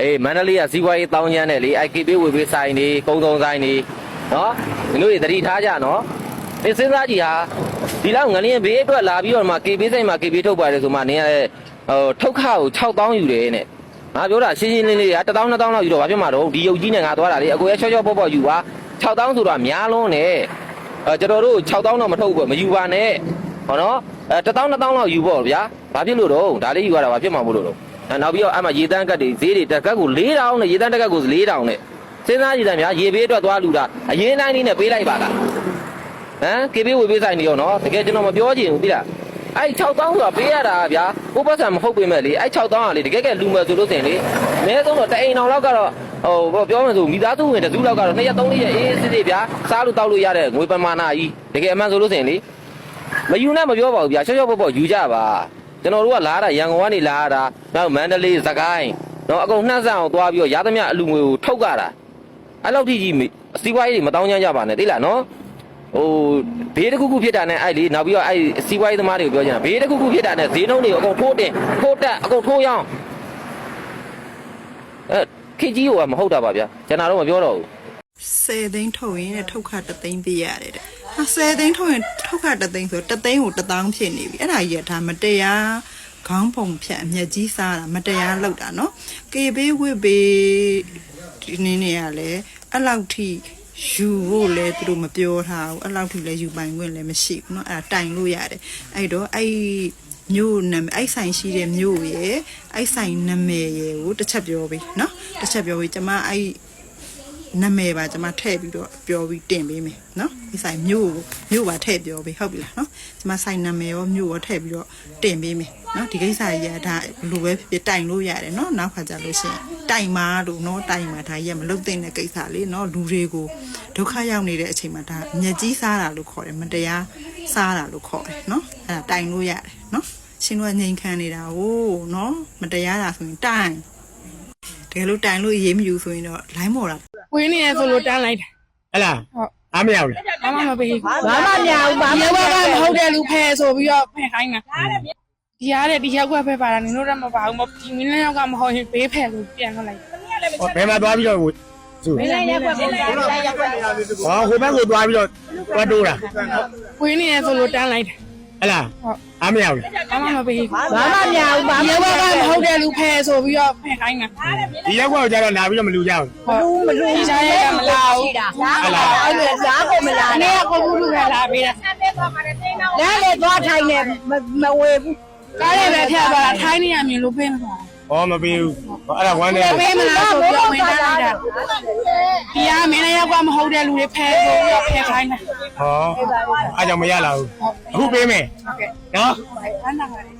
အေးမန္တလေးကစီးပွားရေးတောင်းကျမ်းတယ်လေ IKB ဝေပေးဆိုင်နေကုန်းကုန်းဆိုင်နေနော်ဒီလိုတွေသတိထားကြနော်ဒီစဉ်းစားကြည့်ဟာဒီလောက်ငလျင်ဘေးအတွက်လာပြီးတော့မှ KB ဆိုင်မှာ KB ထုတ်ပါတယ်ဆိုမှနင်းရတဲ့ဟိုထုတ်ခကို6000ယူတယ်နဲ့ငါပြောတာရှင်းရှင်းလင်းလင်းက1000 2000လောက်ယူတော့ဘာဖြစ်မှာတော့ဒီယုတ်ကြီးနဲ့ငါသွားတာလေအကိုရချောချောပေါ့ပေါ့ယူပါ6000ဆိုတာများလုံးနဲ့အဲကျွန်တော်တို့6000တော့မထုတ်ဘူးမယူပါနဲ့ဟောနော်အဲ1000 2000လောက်ယူပေါ့ဗျာဘာဖြစ်လို့တော့ဒါလေးယူရတာဘာဖြစ်မှာမို့လို့တော့အဲ နောက်ပြီးတော့အဲ့မှာရေတန်းကတ်တွေဈေးတွေတက်ကတ်ကို4000နဲ့ရေတန်းတက်ကတ်ကို4000နဲ့စဉ်းစားကြည့်တယ်များရေဘေးအတွက်သွားလူတာအရင်တိုင်းလေးနဲ့ပေးလိုက်ပါလားဟမ်ကေဘေးဝေပေးဆိုင်နေရောနော်တကယ်ကျွန်တော်မပြောချင်ဘူးသိလားအဲ့6000ဆိုတာပေးရတာဗျာကိုပတ်စံမဟုတ်ပေမဲ့လေအဲ့6000ကလေတကယ်ကလူမယ်ဆိုလို့စင်လေအနည်းဆုံးတော့တအိမ်အောင်လောက်ကတော့ဟိုပြောမယ်ဆိုမိသားစုဝင်တစ်စုလောက်ကတော့2ရက်3ရက်အေးအေးစစ်စစ်ဗျာစားလို့တောက်လို့ရတဲ့ငွေပမာဏကြီးတကယ်အမှန်ဆိုလို့စင်လေမယူနဲ့မပြောပါဘူးဗျာရှော့ရှော့ပေါ့ပေါ့ယူကြပါ ကျွန်တော်တို့ကလာတာရန်ကုန်ကနေလာတာနောက်မန္တလေးစကိုင်းတော့အကုန်နှက်ဆန်အောင်သွားပြီးတော့ရသမျှအလူငွေကိုထုတ်ကြတာအဲ့လောက်ထိကြီးစီးပွားရေးတွေမတောင်းကြကြပါနဲ့သိလားနော်ဟိုဘေးတစ်ခုခုဖြစ်တာနဲ့အဲ့လေနောက်ပြီးတော့အဲ့စီးပွားရေးသမားတွေကိုပြောချင်တာဘေးတစ်ခုခုဖြစ်တာနဲ့ဈေးနှုန်းတွေအကုန်ထိုးတင်ထိုးတက်အကုန်ထိုးရောင်းအဲခေကြီးကမဟုတ်တာပါဗျာကျွန်တော်တော့မပြောတော့ဘူး10သိန်းထုတ်ရင်တဲ့ထုတ်ခတစ်သိန်းပေးရတယ်တဲ့ဟာ10သိန်းထုတ်ရင် ထုတ်ခတစ်သိန်းဆိုတစ်သိန်းကိုတစ်သောင်းဖြစ်နေပြီအဲ့ဒါကြီးကဒါမတရားခေါင်းပုံဖြတ်အမျက်ကြီးစားတာမတရားလောက်တာနော်ကေဘေးဝစ်ဘေးဒီနင်းနေရလဲအဲ့လောက်ထိယူဖို့လဲသူတို့မပြောထားဘူးအဲ့လောက်ထိလဲယူပိုင်ခွင့်လည်းမရှိဘူးเนาะအဲ့ဒါတိုင်လို့ရတယ်အဲ့တော့အဲ့မြို့နာမည်အဲ့ဆိုင်ရှိတဲ့မြို့ရဲ့အဲ့ဆိုင်နာမည်ရဲ့ကိုတစ်ချက်ပြောပေးเนาะတစ်ချက်ပြောပေးကျမအဲ့ နာမည်ပါကျွန်မထည့်ပြီးတော့ပြောပြီးတင်ပေးမယ်နော်ဒီဆိုင်မြို့မြို့ပါထည့်ပြောပေးဟုတ်ပြီလားနော်ကျွန်မဆိုင်နာမည်ရောမြို့ရောထည့်ပြီးတော့တင်ပေးမယ်နော်ဒီကိစ္စကြီးကဒါဘလိုပဲဖြစ်ဖြစ်တိုင်လို့ရတယ်နော်နောက်ခါကြလို့ရှိရင်တိုင်မာလို့နော်တိုင်မာဒါကြီးကမလုံတဲ့တဲ့ကိစ္စလေးနော်လူတွေကိုဒုက္ခရောက်နေတဲ့အချိန်မှာဒါအမျက်ကြီးစားတာလို့ခေါ်တယ်မတရားစားတာလို့ခေါ်တယ်နော်အဲ့ဒါတိုင်လို့ရတယ်နော်ရှင်တို့ကငြိမ်ခံနေတာဟိုးနော်မတရားတာဆိုရင်တိုင် တကယ်လို့တိုင်လို့ရေးမယူဆိုရင်တော့လိုင်းမော်တာဝင်းနေရဆိုလို့တန်းလိုက်တာဟဲ့လားဟုတ်အားမရဘူးလားဘာမှမပေးဘူးဘာမှမရဘူးဘာမှမကမဟုတ်တဲ့လူဖယ်ဆိုပြီးတော့ဖယ်ခိုင်းတာဒီရတဲ့ဒီရောက်ကဖယ်ပါတာနင်တို့တော့မပါဘူးမဒီမင်းလည်းရောက်ကမဟုတ်ရင်ဘေးဖယ်လို့ပြန်ထွက်လိုက်ဟောဘယ်မှာသွားပြီးတော့ဟိုသူမင်းလည်းရက်ကွက်ပြန်လိုက်ရက်ကွက်ဟောဟိုဘက်ကိုသွားပြီးတော့တွားတိုးတာဝင်းနေရဆိုလို့တန်းလိုက်တာ ဟဲ့လားဟုတ်အားမရဘူးလားဘာမှမပေးဘူးဘာမှမရဘူးဘာမှမကမဟုတ်တဲ့လူဖယ်ဆိုပြီးတော့ဖယ်ခိုင်းတာဒီရက်ကွက်ကိုကျတော့လာပြီးတော့မလူကြဘူးဟုတ်မလူကြရကမလာဘူးဟဲ့လားအဲ့ဒါဈာကိုမလာနဲ့ကိုဘူးလူကလာပေးတာနားလေသွားထိုင်နေမဝေဘူးကားရပဲဖျက်သွားတာထိုင်းနေရမြင်လို့ပေးမှာ ဟောမပေးဘူးဟောအဲ့ဒါဝမ်းနေပေးမလားဆိုပြီးဝင်တန်းလိုက်တာဒီကမင်းလည်းရောက်ကမဟုတ်တဲ့လူတွေဖယ်ဆိုပြီးတော့ဖယ်ခိုင်းတာဟောအားကြောင့်မရလာဘူးအခုပေးမယ်နော်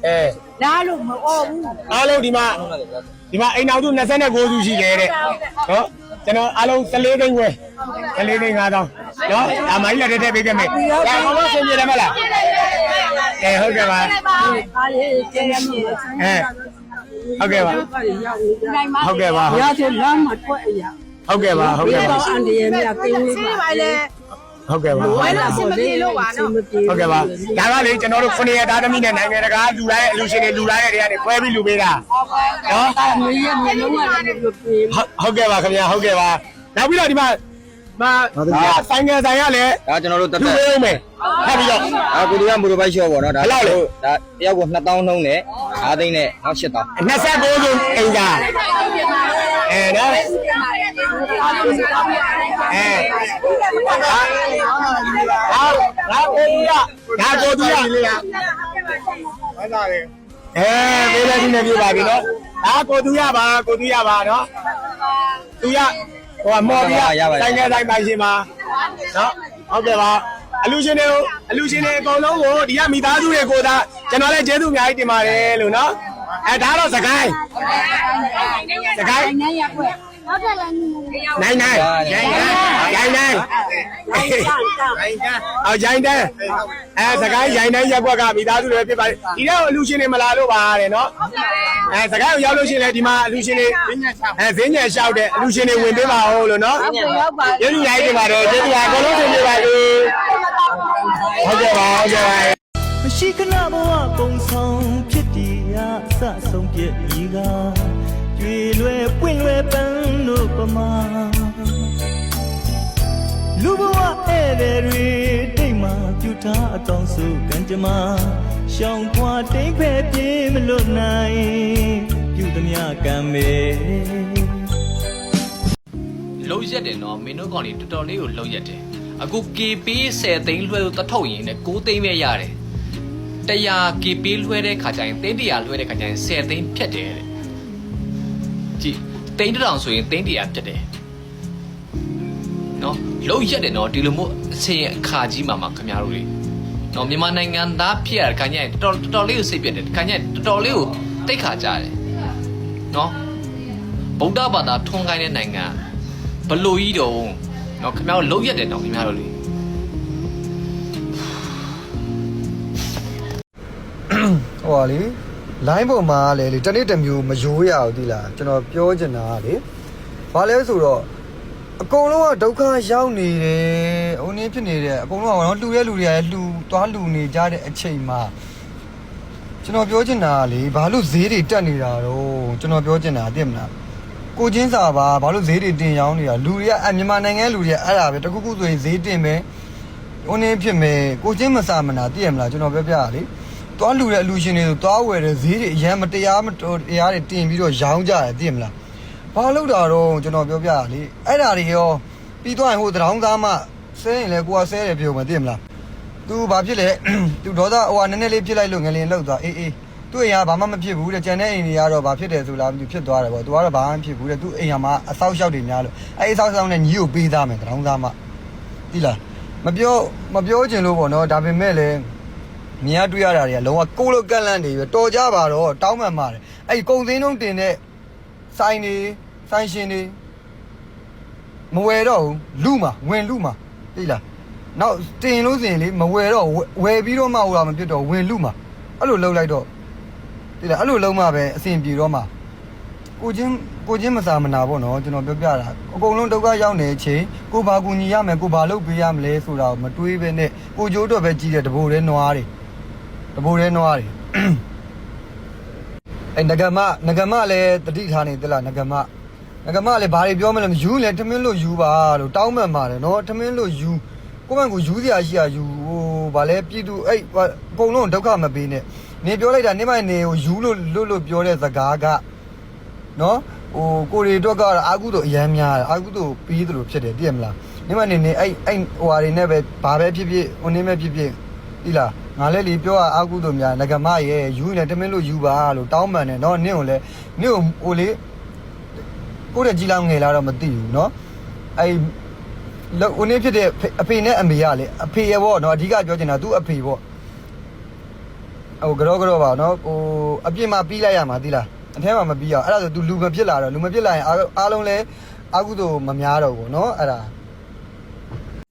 အဲနားလို့မအော်ဘူးအားလုံးဒီမှာဒီမှာအိမ်အောင်သူ29စုရှိတယ်တဲ့နော်ကျွန်တော်အားလုံး14သိန်းဝယ်14သိန်း5000နော်ဒါမိုင်းလက်ထက်ပေးခဲ့မယ်ဒါအောင်လို့ဆင်ပြေတယ်မလားအဲဟုတ်ကဲ့ပါအားလေးကျင်းရမြေအဲ ဟုတ်ကဲ့ပါနိုင်မှာဟုတ်ကဲ့ပါရဆိုလမ်းမှာထွက်အရာဟုတ်ကဲ့ပါဟုတ်ကဲ့ပါတော့အန်ဒီရဲ့မြကင်းလေးပါလေဟုတ်ကဲ့ပါဝဲလို့စင်မပြေလို့ပါနော်ဟုတ်ကဲ့ပါဒါကလေကျွန်တော်တို့ခုနှစ်ရက်သားသမီးနဲ့နိုင်ငံတကာလူလိုက်အလူရှင်တွေလူလိုက်တဲ့တွေကနေပွဲပြီးလူပေးတာနော်အာမီးရဲ့မျိုးလုံးရတယ်လို့ပြေဟုတ်ဟုတ်ကဲ့ပါခင်ဗျာဟုတ်ကဲ့ပါနောက်ပြီးတော့ဒီမှာမဆိုင်ငယ်ဆိုင်ရလည်းဒါကျွန်တော်တို့တက်လူတက်ပေးအောင်မယ်ဖတ်ပြီးတော့ဒါကိုဒီကမိုတိုဘိုက်ရှော့ပေါ့နော်ဒါဘယ်လောက်လဲဒါတယောက်ကို2000နှုံးနဲ့ 5သိန်းနဲ့နောက်8000 29ခုအိမ်သာအဲနော်အဲဟာငါကိုတူရငါကိုတူရလေးရဟုတ်တာလေအဲပေးလိုက်ဒီနေ့ပြပါပြီနော်ဒါကိုတူရပါကိုတူရပါနော်တူရဟိုမော်ပြဆိုင်ငယ်ဆိုင်ပိုင်ရှင်ပါနော်ဟုတ်ကဲ့ပါ အလူရှင်တွေကိုအလူရှင်တွေအကုန်လုံးကိုဒီကမိသားစုတွေကိုဒါကျွန်တော်လည်းကျေးဇူးအများကြီးတင်ပါတယ်လို့နော်အဲဒါတော့စကိုင်းစကိုင်းနိုင်ရက်ွက်ဟုတ်တယ်လားနိုင်နိုင်နိုင်နိုင်နိုင်အော်ရိုင်းတဲ့အဲစကိုင်းရိုင်းတဲ့ရက်ကွက်ကမိသားစုတွေဖြစ်ပါတယ်ဒီတော့အလူရှင်တွေမလာလို့ပါတဲ့နော်အဲစကိုင်းကိုရောက်လို့ရှိရင်လည်းဒီမှာအလူရှင်တွေအဲဈေးညံလျှောက်တဲ့အလူရှင်တွေဝင်ပေးပါဦးလို့နော်ရောက်ပါကျေးဇူးများကြီးတင်ပါတယ်ကျေးဇူးပါအကုန်လုံးတင်ပြပါစေ ဟုတ်ကဲ့ပါဟုတ်ကဲ့ပါမရှိခဏဘဝပုံဆောင်ဖြစ်တည်ရအစဆုံးပြည့်ဤကကျွေလိုလွယ်ပွင့်လွယ်ပန်းတို့ပမာလူဘဝဧည့်သည်တွေတိတ်မှပြူထားအတောင်စုကံကြမ္မာရှောင်းခွာတိတ်ဖဲပြေးမလွတ်နိုင်ပြုသမျှကံမေလုံးရက်တယ်နော်မင်းတို့ကောင်တွေတော်တော်လေးကိုလုံးရက်တယ် အခု KP 10သိန်းလွှဲလို့တထုတ်ရင်လည်း9သိန်းပဲရတယ်100 KP လွှဲတဲ့ခါကျရင်သိန်း100လွှဲတဲ့ခါကျရင်10သိန်းဖြတ်တယ်တဲ့ကြည့်သိန်းတစ်ထောင်ဆိုရင်သိန်း100ဖြတ်တယ်နော်လုံးရက်တယ်နော်ဒီလိုမျိုးအချိန်အခါကြီးမှာမှာခင်ဗျားတို့တွေနော်မြန်မာနိုင်ငံသားဖြစ်ရတဲ့ခါကျရင်တော်တော်တော်လေးကိုစိတ်ပြတ်တယ်ခါကျရင်တော်တော်လေးကိုတိတ်ခါကြတယ်နော်ဗုဒ္ဓဘာသာထွန်းခိုင်းတဲ့နိုင်ငံဘလို့ကြီးတော့ နော်ခင်ဗျားတို့လုံးရက်တယ်တော့ခင်ဗျားတို့လေဟိုပါလေ line ပေါ်မှာလေလေတနေ့တစ်မျိုးမရိုးရအောင်ဒီလားကျွန်တော်ပြောချင်တာကလေဘာလဲဆိုတော့အကုန်လုံးကဒုက္ခရောက်နေတယ်အုံနည်းဖြစ်နေတယ်အကုန်လုံးကနော်လှူရဲလူတွေကလည်းလှူသွားလှူနေကြတဲ့အချိန်မှာကျွန်တော်ပြောချင်တာကလေဘာလို့ဈေးတွေတက်နေတာတော့ကျွန်တော်ပြောချင်တာသိမလား ကိုချင်းစာပါဘာလို့ဈေးတွေတင်ရောင်းနေတာလူတွေကအမြန်မာနိုင်ငံလူတွေကအဲ့ဒါပဲတခုခုဆိုရင်ဈေးတင်မယ်အုံနည်းဖြစ်မယ်ကိုချင်းမစာမနာသိရမလားကျွန်တော်ပြောပြရလေသွားလူတဲ့အလူရှင်တွေဆိုသွားဝယ်တဲ့ဈေးတွေအရန်မတရားမတော်တရားတွေတင်ပြီးတော့ရောင်းကြတယ်သိရမလားဘာလို့တာတော့ကျွန်တော်ပြောပြရလေအဲ့ဒါတွေရောပြီးသွားရင်ဟိုတရောင်းသားမှဆဲရင်လေကိုကဆဲတယ်ပြောမှာသိရမလား तू ဘာဖြစ်လဲ तू ဒေါသဟိုကနည်းနည်းလေးဖြစ်လိုက်လို့ငလင်လောက်သွားအေးအေး သူ့အိမ်ကဘာမှမဖြစ်ဘူးတဲ့ကျန်တဲ့အိမ်တွေကတော့ဘာဖြစ်တယ်ဆိုလားသူဖြစ်သွားတယ်ပေါ့ तू ကတော့ဘာမှမဖြစ်ဘူးတဲ့သူ့အိမ်ကမှအဆောက်အအုံတွေများလို့အဲ့အဆောက်အအုံနဲ့ညီကိုပေးသားမယ်တရောင်းသားမှသိလားမပြောမပြောချင်လို့ပေါ့နော်ဒါပေမဲ့လည်းမြင်ရတွေ့ရတာတွေကလုံးဝကိုလိုကန့်လန့်နေပြီတော်ကြပါတော့တောင်းမှန်ပါတယ်အဲ့ဒီကုံစင်းတုံးတင်တဲ့ဆိုင်တွေဆိုင်ရှင်တွေမဝယ်တော့ဘူးလူမှာဝင်လူမှာသိလားနောက်တင်လို့စင်လေမဝယ်တော့ဝယ်ပြီးတော့မှဟိုကမဖြစ်တော့ဝင်လူမှာအဲ့လိုလှုပ်လိုက်တော့ သိလားအဲ့လိုလုံးမှပဲအဆင်ပြေတော့မှကိုချင်းကိုချင်းမစာမနာပေါ့နော်ကျွန်တော်ပြောပြတာအကုန်လုံးဒုက္ခရောက်နေချိန်ကိုဘာကူညီရမယ်ကိုဘာလုပ်ပေးရမလဲဆိုတာကိုမတွေးပဲနဲ့ကိုကြိုးတော့ပဲကြီးတဲ့တဘိုးတဲ့နွားတွေတဘိုးရဲနွားတွေအဲ့ငကမငကမလည်းတတိထားနေသလားငကမငကမလည်းဘာတွေပြောမလဲမယူလဲထမင်းလို့ယူပါလို့တောင်းမှန်ပါတယ်နော်ထမင်းလို့ယူ ကိုယ့်ဘက်ကယူစရာရှိရယူဟိုဘာလဲပြည်သူအဲ့အကုန်လုံးဒုက္ခမပေးနဲ့နေပြောလိုက်တာနေမနေကိုယူလို့လို့လို့ပြောတဲ့စကားကနော်ဟိုကိုရီတော့ကအာကုတို့အရမ်းများတယ်အာကုတို့ပြီးသလိုဖြစ်တယ်သိရမလားနေမနေနေအဲ့အဲ့ဟိုဟာတွေနဲ့ပဲဘာပဲဖြစ်ဖြစ်ဟိုနေမဲ့ဖြစ်ဖြစ်ဒီလားငါလည်းလီပြောအာကုတို့များငကမရဲ့ယူနေတမင်းလို့ယူပါလို့တောင်းပန်တယ်နော်နင့်ကိုလည်းနင့်ကိုဟိုလေကိုယ့်ရဲ့ကြီးလောင်ငယ်လာတော့မသိဘူးနော်အဲ့ လောဦးနေဖြစ်တဲ့အဖေနဲ့အမေကလေအဖေရပေါ့နော်အဓိကပြောချင်တာသူအဖေပေါ့ဟိုကြောကြောပါနော်ဟိုအပြင်မှာပြီးလိုက်ရမှာသိလားအထဲမှာမပြီးအောင်အဲ့ဒါဆို तू လူမဖြစ်လာတော့လူမဖြစ်လာရင်အားအားလုံးလဲအာကုသို့မများတော့ဘူးနော်အဲ့ဒါ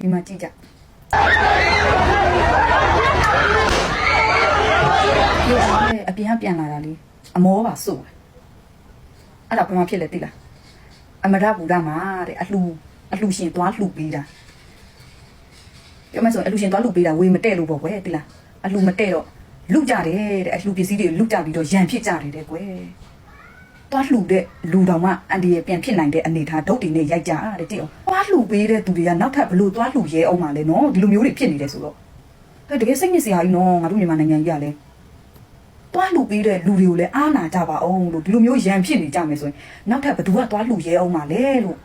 ဒီမှာကြည့်ကြဒီအပြင်ကပြန်လာတာလေအမောပါစို့တယ်အဲ့ဒါဘာမှဖြစ်လဲသိလားအမရဘူဒမှာတဲ့အလှ အလှရှင်သွားလှပေးတာပြောမဆိုအလှရှင်သွားလှပေးတာဝေမတဲ့လို့ပေါ့ကွယ်သိလားအလှမတဲ့တော့လူကြတယ်တဲ့အလှပစ္စည်းတွေလူကြပြီးတော့ရန်ဖြစ်ကြတယ်တဲ့ကွယ်သွားလှတဲ့လူတော်မှအန်ဒီရဲ့ပြန်ဖြစ်နိုင်တဲ့အနေထားဒုတ်တီနဲ့ရိုက်ကြတဲ့တိအောင်သွားလှပေးတဲ့သူတွေကနောက်ထပ်ဘလို့သွားလှရဲအောင်ပါလဲနော်ဒီလိုမျိုးတွေဖြစ်နေတယ်ဆိုတော့အဲတကယ်စိတ်ညစ်စရာကြီးနော်ငါတို့မြန်မာနိုင်ငံကြီးကလည်းသွားလှူပေးတဲ့လူတွေကိုလည်းအားနာကြပါအောင်လို့ဒီလိုမျိုးရန်ဖြစ်နေကြမယ်ဆိုရင်နောက်ထပ်ဘယ်သူကသွားလှူရဲအောင်ပါလဲလို့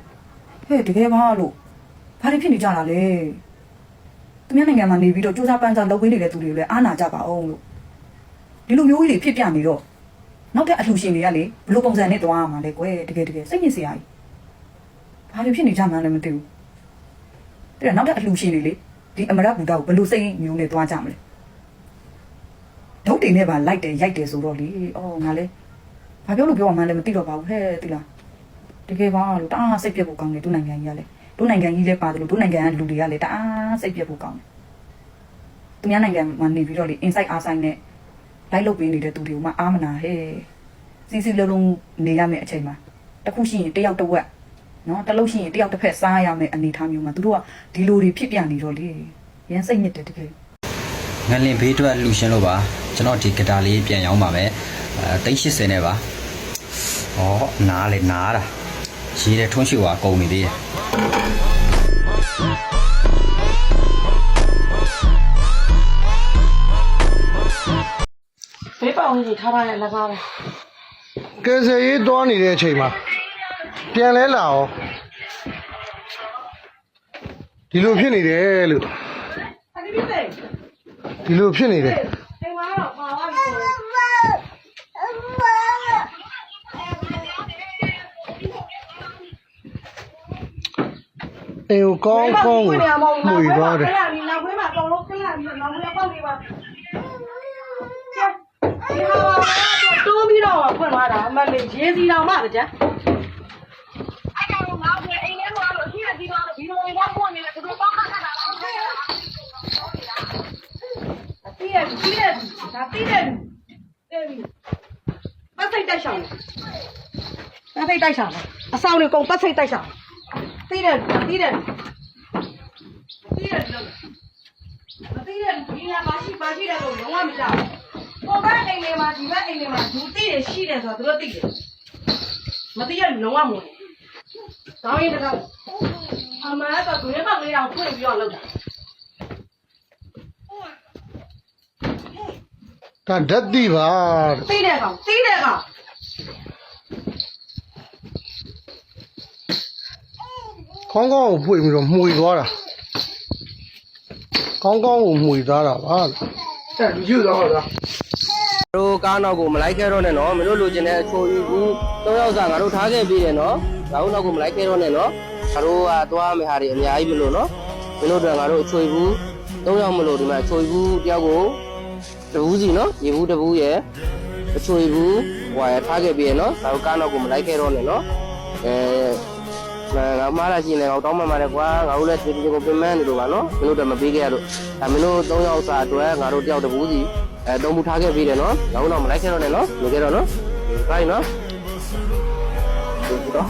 ဟဲ့တကယ်ပါလို့ဘာတွေဖြစ်နေကြတာလဲသူများနိုင်ငံမှာနေပြီးတော့စူးစမ်းပန်းစားလုပ်ပေးနေတဲ့သူတွေကိုလည်းအားနာကြပါအောင်လို့ဒီလိုမျိုးကြီးတွေဖြစ်ပြနေတော့နောက်ထပ်အလှူရှင်တွေကလေဘယ်လိုပုံစံနဲ့သွားရမှာလဲကွယ်တကယ်တကယ်စိတ်ညစ်စရာကြီးဘာတွေဖြစ်နေကြမှန်းလည်းမသိဘူးတဲ့နောက်ထပ်အလှူရှင်တွေလေဒီအမရဘူတာကိုဘယ်လိုစိတ်မျိုးနဲ့သွားကြမလဲဒုတ်တင်နဲ့ပါလိုက်တယ်ရိုက်တယ်ဆိုတော့လေအော်ငါလဲဘာပြောလို့ပြောမှန်းလည်းမသိတော့ပါဘူးဟဲ့တိလား တကယ်ပါလို့တအားစိတ်ပြတ်ဖို့ကောင်းတယ်သူနိုင်ငံကြီးကလည်းသူနိုင်ငံကြီးလည်းပါတယ်လို့သူနိုင်ငံကလူတွေကလည်းတအားစိတ်ပြတ်ဖို့ကောင်းတယ်သူများနိုင်ငံမှာနေပြီးတော့လေ inside outside နဲ့လိုက်လုပ်ပေးနေတဲ့သူတွေကိုမှအားမနာဟဲ့စီစီလုံးလုံးနေရမယ့်အချိန်မှာတစ်ခုရှိရင်တယောက်တစ်ဝက်နော်တစ်လုံးရှိရင်တယောက်တစ်ဖက်စားရမယ့်အနေအထားမျိုးမှာသူတို့ကဒီလိုတွေဖြစ်ပြနေတော့လေရန်စိတ်ညစ်တယ်တကယ်ငလင်ဘေးအတွက်လှူရှင်လို့ပါကျွန်တော်ဒီဂတာလေးပြန်ရောင်းပါမယ်အဲ380နဲ့ပါအဲဩနားလေနားတာ ရေးတဲ့ထွန်းရှိွာကုန်နေသေးတယ်ဘေးပေါင်းကြီးထားထားတဲ့လက်ကားပဲကယ်ဆယ်ရေးသွားနေတဲ့အချိန်မှာပြန်လဲလာအောင်ဒီလိုဖြစ်နေတယ်လို့ဒီလိုဖြစ်နေတယ် အိမ်မှာတော့ပါသွားပြီဆို အိမ်ကိုကောင်းကောင်းကိုမှုယူသွားတယ်ခဏဒီနောက်ခွေးမှာတောင်လို့ခဏဒီနောက်ခွေးပေါက်နေပါဒီဟာတိုးပြီးတော့ဖွင့်သွားတာအမလေးရေးစီတော်မှကြမ်းတီးရတီးရဒါတီးတယ်တေးပြီပတ်စိတ်တိုက်ဆောင်ပတ်စိတ်တိုက်ဆောင်အဆောင်တွေကုန်ပတ်စိတ်တိုက်ဆောင် တီးတယ်တီးတယ်တီးတယ်လို့မတီးတယ်ဒီကမရှိမရှိတယ်လို့လုံးဝမကြောက်ကိုဘက်အိမ်လေးမှာဒီဘက်အိမ်လေးမှာဒူတီးရရှိတယ်ဆိုတော့သူတို့သိတယ်မသိရလုံးဝမဝင်တောင်းရင်တကားအမကဂွေးပေါက်လေးတောင်ဖွင့်ပြီးတော့လောက်တာဒါဓာတ်တိပါသိတဲ့ကောင်သိတဲ့ကောင် ကောင်းကောင်းကိုပွေပြီးတော့မှုယူသွားတာကောင်းကောင်းကိုမှုယူသွားတာပါအဲ့လူယူတော့လားတို့ကားနောက်ကိုမလိုက်ခဲ့တော့နဲ့နော်မင်းတို့လိုချင်တဲ့အချိုကြီးဘူး၃ယောက်စာငါတို့ထားခဲ့ပြီးတယ်နော်ငါတို့နောက်ကိုမလိုက်ခဲ့တော့နဲ့နော်ငါတို့ကသွားမယ့်ဟာတွေအများကြီးမလို့နော်မင်းတို့တို့ငါတို့အချိုဘူး၃ယောက်မလို့ဒီမှာအချိုဘူးတယောက်ကိုတဘူးစီနော်ရေဘူးတဘူးရဲ့အချိုဘူးဟိုရထားခဲ့ပြီးရနော်ငါတို့ကားနောက်ကိုမလိုက်ခဲ့တော့နဲ့နော်အဲ ငါမားလာရှိနေတော့တောင်းမှမှာတယ်ကွာငါတို့လည်းဒီဒီကိုပြင်မနေလို့ပါနော်မင်းတို့တော့မပေးခဲ့ရလို့ဒါမင်းတို့၃ယောက်စာအတွက်ငါတို့တယောက်တဘူးစီအဲတုံးမှုထားခဲ့ပြီးတယ်နော်ငါတို့တော့မလိုက်ခဲ့တော့နဲ့နော်လူခဲ့တော့နော် right နော်ဒီတော့